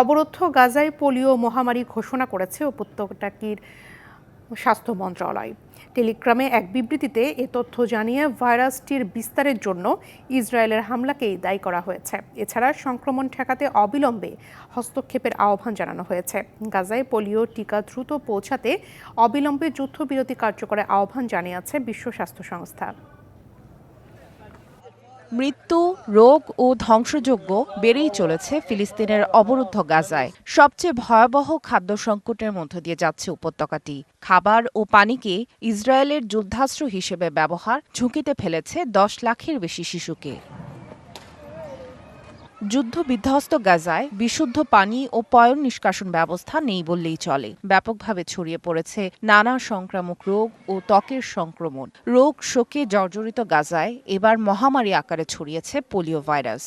অবরুদ্ধ গাজায় পোলিও মহামারী ঘোষণা করেছে উপত্যকাটির স্বাস্থ্য মন্ত্রণালয়। টেলিগ্রামে এক বিবৃতিতে এ তথ্য জানিয়ে ভাইরাসটির বিস্তারের জন্য ইসরায়েলের হামলাকেই দায়ী করা হয়েছে। এছাড়া সংক্রমণ ঠেকাতে অবিলম্বে হস্তক্ষেপের আহ্বান জানানো হয়েছে। গাজায় পোলিও টিকা দ্রুত পৌঁছাতে অবিলম্বে যুদ্ধবিরতি কার্যকরের আহ্বান জানিয়েছে বিশ্ব স্বাস্থ্য সংস্থা। মৃত্যু, রোগ ও ধ্বংসযোগ্য বেড়েই চলেছে ফিলিস্তিনের অবরুদ্ধ গাজায়। সবচেয়ে ভয়াবহ খাদ্য সংকটের মধ্য দিয়ে যাচ্ছে উপত্যকাটি। খাবার ও পানিকে ইসরায়েলের যুদ্ধাস্ত্র হিসেবে ব্যবহার ঝুঁকিতে ফেলেছে দশ লাখের বেশি শিশুকে। যুদ্ধ বিধ্বস্ত গাজায় বিশুদ্ধ পানি ও পয়ন নিষ্কাশন ব্যবস্থা নেই বললেই চলে। ব্যাপকভাবে ছড়িয়ে পড়েছে নানা সংক্রামক রোগ ও ত্বকের সংক্রমণ। রোগ শোকে জর্জরিত গাজায় এবার মহামারী আকারে ছড়িয়েছে পোলিও ভাইরাস।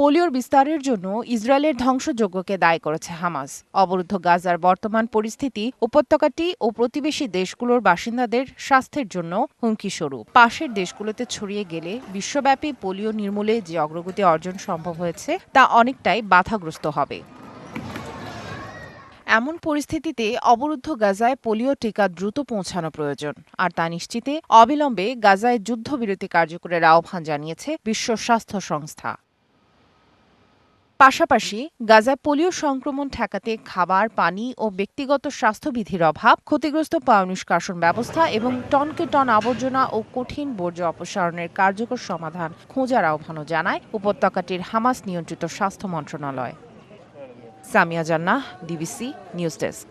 পোলিওর বিস্তারের জন্য ইসরায়েলের ধ্বংসযজ্ঞকে দায়ী করেছে হামাস। অবরুদ্ধ গাজার বর্তমান পরিস্থিতি, উপত্যকাটি ও প্রতিবেশী দেশগুলোর বাসিন্দাদের স্বাস্থ্যের জন্য হুমকি স্বরূপ পাশের দেশগুলোতে ছড়িয়ে গেলে বিশ্বব্যাপী পোলিও নির্মূলে যে অগ্রগতি অর্জন সম্ভব হয়েছে, তা অনেকটাই বাধাগ্রস্ত হবে। এমন পরিস্থিতিতে অবরুদ্ধ গাজায় পোলিও টিকা দ্রুত পৌঁছানো প্রয়োজন, আর তা নিশ্চিতে অবিলম্বে গাজায় যুদ্ধবিরতি কার্যকরের আহ্বান জানিয়েছে বিশ্ব স্বাস্থ্য সংস্থা। পাশাপাশি গাজায় পোলিও সংক্রমণ ঠেকাতে খাবার, পানি ও ব্যক্তিগত স্বাস্থ্যবিধির অভাব, ক্ষতিগ্রস্ত পাও নিষ্কাশন ব্যবস্থা এবং টনকে টন আবর্জনা ও কঠিন বর্জ্য অপসারণের কার্যকর সমাধান খোঁজার আহ্বানও জানায় উপত্যকাটির হামাস নিয়ন্ত্রিত স্বাস্থ্য মন্ত্রণালয়। সামিয়া জান্নাহ ডিবিসি নিউজ ডেস্ক